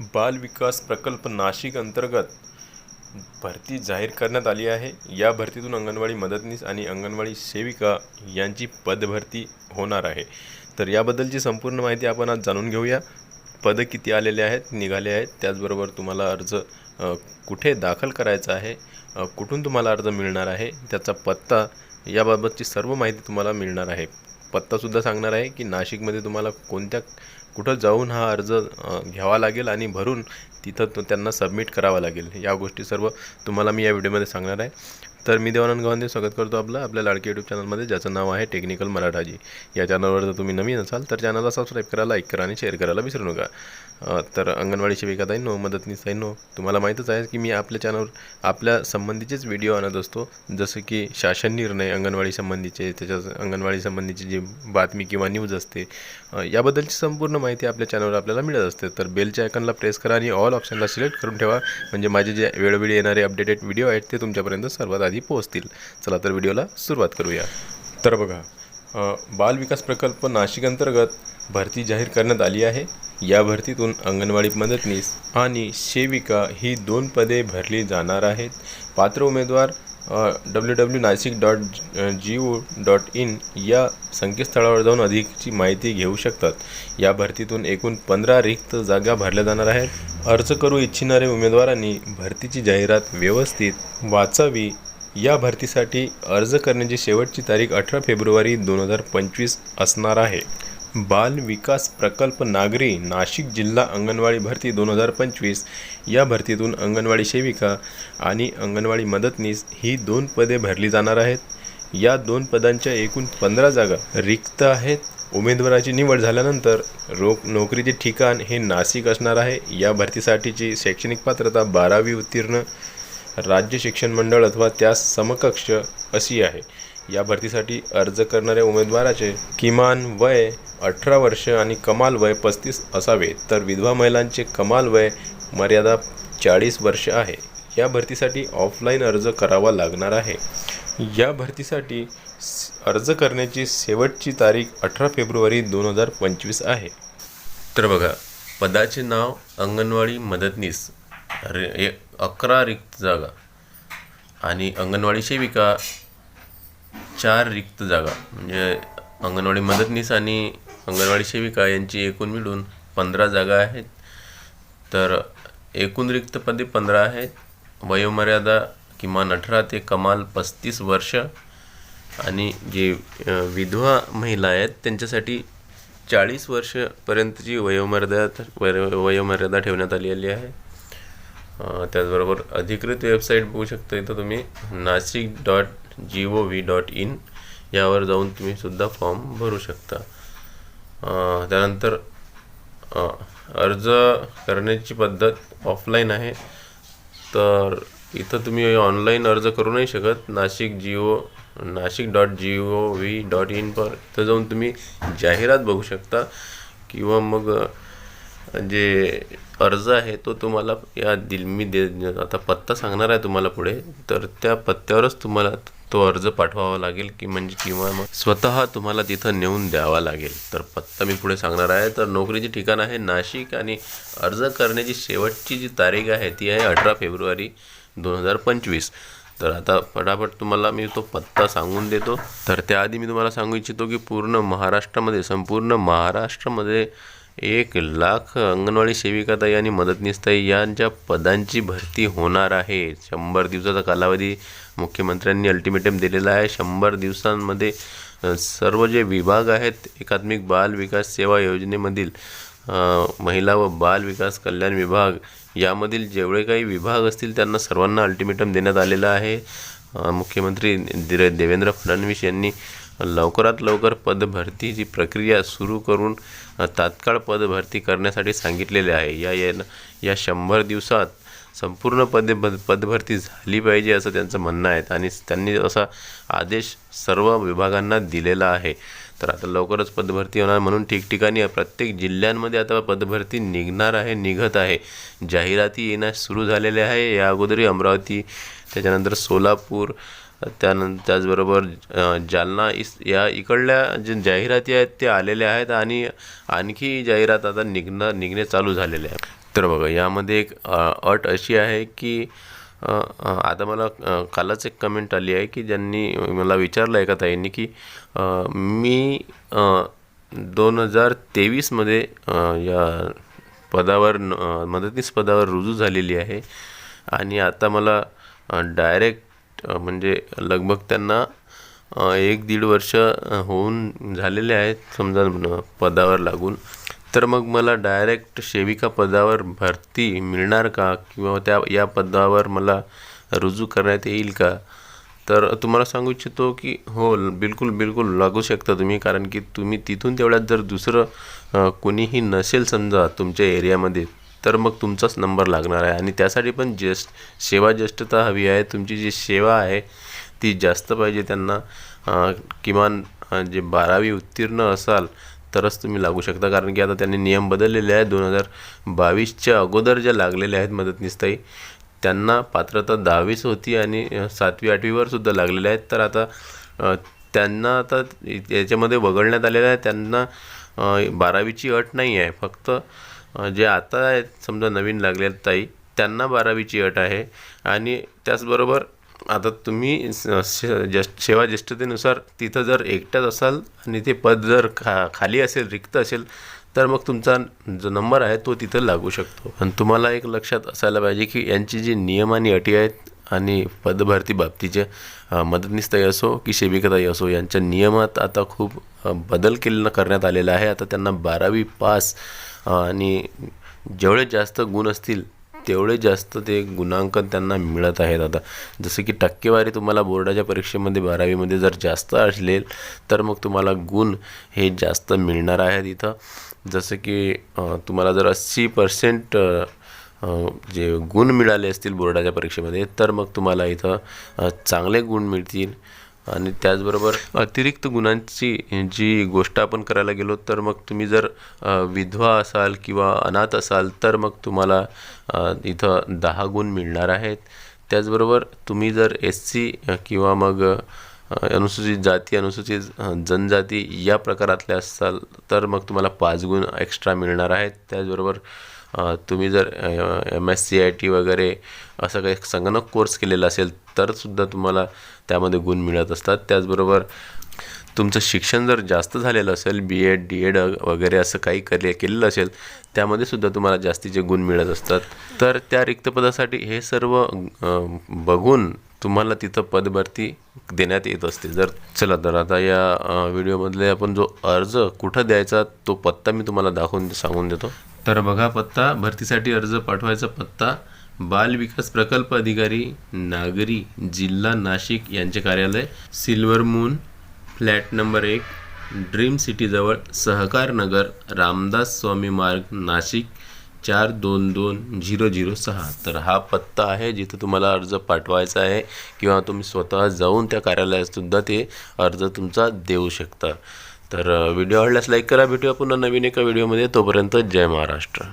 बाल विकास प्रकल्प नाशिक अंतर्गत भरती जाहीर करण्यात आली आहे. या भरतीतून अंगणवाडी मदतनीस आणि अंगणवाडी सेविका यांची पदभरती होणार आहे. तर याबद्दलची संपूर्ण माहिती आपण आज जाणून घेऊया. पदं किती आलेले आहेत निघाले आहेत त्याचबरोबर तुम्हाला अर्ज कुठे दाखल करायचा आहे कुठून तुम्हाला अर्ज मिळणार आहे त्याचा पत्ता याबाबतची सर्व माहिती तुम्हाला मिळणार आहे. पत्तासुद्धा सांगणार आहे की नाशिकमध्ये तुम्हाला कोणत्या कुठं जाऊन हा अर्ज घ्यावा लागेल आणि भरून तिथं तो त्यांना सबमिट करावा लागेल. या गोष्टी सर्व तुम्हाला मी या व्हिडिओमध्ये सांगणार आहे. तर मी देवानंद गवांदे स्वागत करतो आपलं आपल्या लाडके यूट्यूब चॅनलमध्ये ज्याचं नाव आहे टेक्निकल मराठाजी या चॅनलवर जर तुम्ही नवीन असाल तर चॅनलला सबस्क्राईब करा लाईक करा आणि शेअर करायला विसरू नका. तर अंगणवाडी सेविकाताईंनो नो तुम्हाला माहीतच आहे की मी आपल्या चॅनलवर आपल्या संबंधीचेच व्हिडिओ आणत असतो. जसं की शासन निर्णय अंगणवाडी संबंधीचे त्याच्या अंगणवाडी संबंधीची जी बातमी किंवा न्यूज असते याबद्दलची संपूर्ण माहिती आपल्या चॅनलवर आपल्याला मिळत असते. तर बेलच्या आयकनला प्रेस करा आणि ऑल ऑप्शनला सिलेक्ट करून ठेवा. म्हणजे माझे जे वेळोवेळी येणारे अपडेटेड व्हिडिओ आहेत ते तुमच्यापर्यंत सर्वात आधी पोहोचतील. चला तर व्हिडिओला सुरुवात करूया. तर बघा बाल विकास प्रकल्प नाशिक अंतर्गत भरती जाहीर करण्यात आली आहे. या भरतीतून अंगणवाडी मदतनीस आणि सेविका ही दोन पदे भरली जाणार आहेत. पात्र उमेदवार W W Nashik dot G O dot in या संकेतस्थळावर जाऊन अधिकची माहिती घेऊ शकतात. या भरतीतून एकूण पंधरा रिक्त जागा भरल्या जाणार आहेत. अर्ज करू इच्छिणारे उमेदवारांनी भरतीची जाहिरात व्यवस्थित वाचावी. या भरतीसाठी अर्ज करण्याची शेवटची तारीख अठरा फेब्रुवारी दोन हजार पंचवीस असणार आहे. बाल विकास प्रकल्प नागरी नाशिक जिल्हा अंगणवाडी भरती दोन हजार पंचवीस. या भरतीतून अंगणवाडी सेविका आणि अंगणवाडी मदतनीस ही दोन पदे भरली जाणार आहेत. या दोन पदांच्या एकूण पंधरा जागा रिक्त आहेत. उमेदवाराची निवड झाल्यानंतर रोख नोकरीचे ठिकाण हे नाशिक असणार आहे. या भरतीसाठीची शैक्षणिक पात्रता बारावी उत्तीर्ण राज्य शिक्षण मंडळ अथवा त्यास समकक्ष अशी आहे. या भरतीसाठी अर्ज करणाऱ्या उमेदवाराचे किमान वय अठरा वर्ष आणि कमाल वय पस्तीस असावे तर विधवा महिलांचे कमाल वय मर्यादा चाळीस वर्ष आहे. या भरतीसाठी ऑफलाईन अर्ज करावा लागणार आहे. या भरतीसाठी अर्ज करण्याची शेवटची तारीख अठरा फेब्रुवारी दोन हजार पंचवीस आहे. तर बघा पदाचे नाव अंगणवाडी मदतनीस रे ए- अकरा रिक्त जागा आणि अंगणवाडी सेविका चार रिक्त जागा. म्हणजे अंगणवाडी मदतनीस आणि अंगणवाडी सेविका यांची एकूण मिळून पंधरा जागा आहेत. तर एकूण रिक्त पदे पंधरा आहेत. वयोमर्यादा किमान अठरा ते कमाल पस्तीस वर्ष. आणि जे विधवा महिला आहेत त्यांच्यासाठी चाळीस वर्षपर्यंतची वयोमर्यादा वय- वयोमर्यादा ठेवण्यात आलेली आहे. त्याचबरोबर अधिकृत वेबसाईट बघू शकता इथं तुम्ही Nashik dot G O V dot in. यावर जाऊन तुम्ही सुद्धा फॉर्म भरू शकता. त्यानंतर अर्ज करण्याची पद्धत ऑफलाईन आहे. तर इथं तुम्ही ऑनलाईन अर्ज करू नाही शकत. Nashik Jio Nashik dot G O V dot in पर इथं जाऊन तुम्ही जाहिरात बघू शकता. किंवा मग जे अर्ज आहे तो तुम्हाला या दिल मी दे आता पत्ता सांगणार आहे तुम्हाला पुढे तर त्या पत्त्यावरच तुम्हाला तो अर्ज पाठवावा लागेल की म्हणजे किंवा मग स्वतः तुम्हाला तिथं नेऊन द्यावा लागेल. तर पत्ता मी पुढे सांगणार आहे. तर नोकरीचे ठिकाण आहे नाशिक आणि अर्ज करण्याची शेवटची जी तारीख आहे ती आहे अठरा फेब्रुवारी दोन हजार पंचवीस. तर आता फटाफट तुम्हाला मी तो पत्ता सांगून देतो. तर त्याआधी मी तुम्हाला सांगू इच्छितो की पूर्ण महाराष्ट्रामध्ये संपूर्ण महाराष्ट्रामध्ये एक लाख अंगणवाडी सेविकाताई आणि मदतनीसताई यांच्या पदांची भरती होणार आहे. शंभर दिवसाचा कालावधी मुख्यमंत्र्यांनी अल्टिमेटम दिलेला आहे. शंभर दिवसांमध्ये सर्व जे विभाग आहेत एकात्मिक बाल विकास सेवा योजनेमधील महिला व बाल विकास कल्याण विभाग यामधील जेवढे काही विभाग असतील त्यांना सर्वांना अल्टिमेटम देण्यात आलेलं आहे. मुख्यमंत्री देवेंद्र फडणवीस यांनी लवकरात लवकर पदभरतीची प्रक्रिया सुरू करून तात्काळ पदभरती करण्यासाठी सांगितलेले आहे. या या या शंभर दिवसात संपूर्ण पदे पद पदभरती झाली पाहिजे असं त्यांचं म्हणणं आहे. आणि त्यांनी असा आदेश सर्व विभागांना दिलेला आहे. तर आता लवकरच पदभरती होणार म्हणून ठिकठिकाणी प्रत्येक जिल्ह्यांमध्ये आता पदभरती निघणार आहे निघत आहे. जाहिराती येण्यास सुरू झालेल्या आहे. या अगोदरही अमरावती त्याच्यानंतर सोलापूर त्यानंतर त्याचबरोबर जालना इस या इकडल्या जे जाहिराती आहेत त्या आलेल्या आहेत आणि आणखी जाहिरात आता निघणं निघणे चालू झालेले आहे तर बघा यामध्ये एक अट अशी आहे की आता मला कालच एक कमेंट आली आहे की ज्यांनी मला विचारलं आहे का ताईंनी की मी दोन हजार तेवीसमध्ये या पदावर मदतनीस पदावर रुजू झालेली आहे आणि आता मला डायरेक्ट म्हणजे लगभग त्यांना एक दीड वर्ष होऊन झालेले आहेत समजा पदावर लागून. तर मग मला डायरेक्ट सेविका पदावर भरती मिळणार का? किंवा त्या या पदावर मला रुजू करण्यात येईल का? तर तुम्हाला सांगू इच्छितो की हो बिलकुल बिलकुल लागू शकता तुम्ही कारण की तुम्ही तिथून तेवढ्यात जर दुसरं कोणीही नसेल समजा तुमच्या एरियामध्ये तर मग तुमचाच नंबर लागणार आहे. आणि त्यासाठी पण ज्येष्ठ सेवा ज्येष्ठता हवी आहे. तुमची जी सेवा आहे ती जास्त पाहिजे त्यांना. किमान जे बारावी उत्तीर्ण असाल तरच तुम्ही लागू शकता. कारण की आता त्यांनी नियम बदललेले आहेत. दोन हजार बावीसच्या अगोदर ज्या लागलेल्या आहेत मदतनीसताई त्यांना पात्रता दहावीच होती आणि सातवी आठवीवर सुद्धा लागलेल्या आहेत. तर आता त्यांना आता याच्यामध्ये वगळण्यात आलेलं आहे. त्यांना बारावीची अट नाही आहे. फक्त जे आता आहेत समजा नवीन लागलेल्या ताई त्यांना बारावीची अट आहे. आणि त्याचबरोबर आता तुम्ही स- श- सेवा ज्येष्ठतेनुसार तिथं जर एकट्याच असाल आणि ते पद जर खा खाली असेल रिक्त असेल तर मग तुमचा जो नंबर आहे तो तिथं लागू शकतो. आणि तुम्हाला एक लक्षात असायला पाहिजे की यांची जी नियम आणि अटी आहेत आणि पदभरती बाबतीचे अ, मदतनीसताई असो की सेविकाताई असो यांच्या नियमात आता खूप बदल केलेला करण्यात आलेला आहे. आता त्यांना बारावी पास आणि जेवढे जास्त गुण असतील तेवढे जास्त ते गुणांकन त्यांना मिळत आहेत आता. जसं की टक्केवारी तुम्हाला बोर्डाच्या परीक्षेमध्ये बारावीमध्ये जर जास्त असलेल तर मग तुम्हाला गुण हे जास्त मिळणार आहेत इथं. जसं की तुम्हाला जर अस्सी पर्सेंट जे गुण मिळाले असतील बोर्डाच्या परीक्षेमध्ये तर मग तुम्हाला इथं चांगले गुण मिळतील. आणि त्याचबरोबर अतिरिक्त गुणांची जी गोष्ट आपण करायला गेलो तर मग तुम्ही जर विधवा असाल किंवा अनाथ असाल तर मग तुम्हाला इथं दहा गुण मिळणार आहेत. त्याचबरोबर तुम्ही जर एस सी किंवा मग अनुसूचित जाती अनुसूचित जनजाती या प्रकारातले असाल तर मग तुम्हाला पाच गुण एक्स्ट्रा मिळणार आहेत. त्याचबरोबर तुम्ही जर M S C I T वगैरे असं काही संगणक कोर्स केलेला असेल तर सुद्धा तुम्हाला त्यामध्ये गुण मिळत असतात. त्याचबरोबर तुमचं शिक्षण जर जास्त झालेलं असेल बी एड डी एड वगैरे असं काही करे केलेलं असेल त्यामध्ये सुद्धा तुम्हाला जास्तीचे गुण मिळत असतात. तर त्या रिक्त पदासाठी हे सर्व बघून तुम्हाला तिथं पदभरती देण्यात येत असते. जर चला तर आता या व्हिडिओमधले आपण जो अर्ज कुठं द्यायचा तो पत्ता मी तुम्हाला दाखवून सांगून देतो. तर बघा पत्ता भरतीसाठी अर्ज पाठवायचा पत्ता बाल विकास प्रकल्प अधिकारी नागरी जिल्हा नाशिक यांचे कार्यालय सिल्वर मून फ्लॅट नंबर एक ड्रीम सिटीजवळ सहकार नगर रामदास स्वामी मार्ग नाशिक चार दोन दोन झिरो झिरो सहा. तर हा पत्ता आहे जिथं तुम्हाला अर्ज पाठवायचा आहे किंवा तुम्ही स्वतः जाऊन त्या कार्यालयातसुद्धा ते अर्ज तुमचा देऊ शकता. तर व्हिडिओ आवडल्यास लाईक करा. भेटूया पुन्हा नवीन एका व्हिडिओमध्ये. तोपर्यंत जय महाराष्ट्र.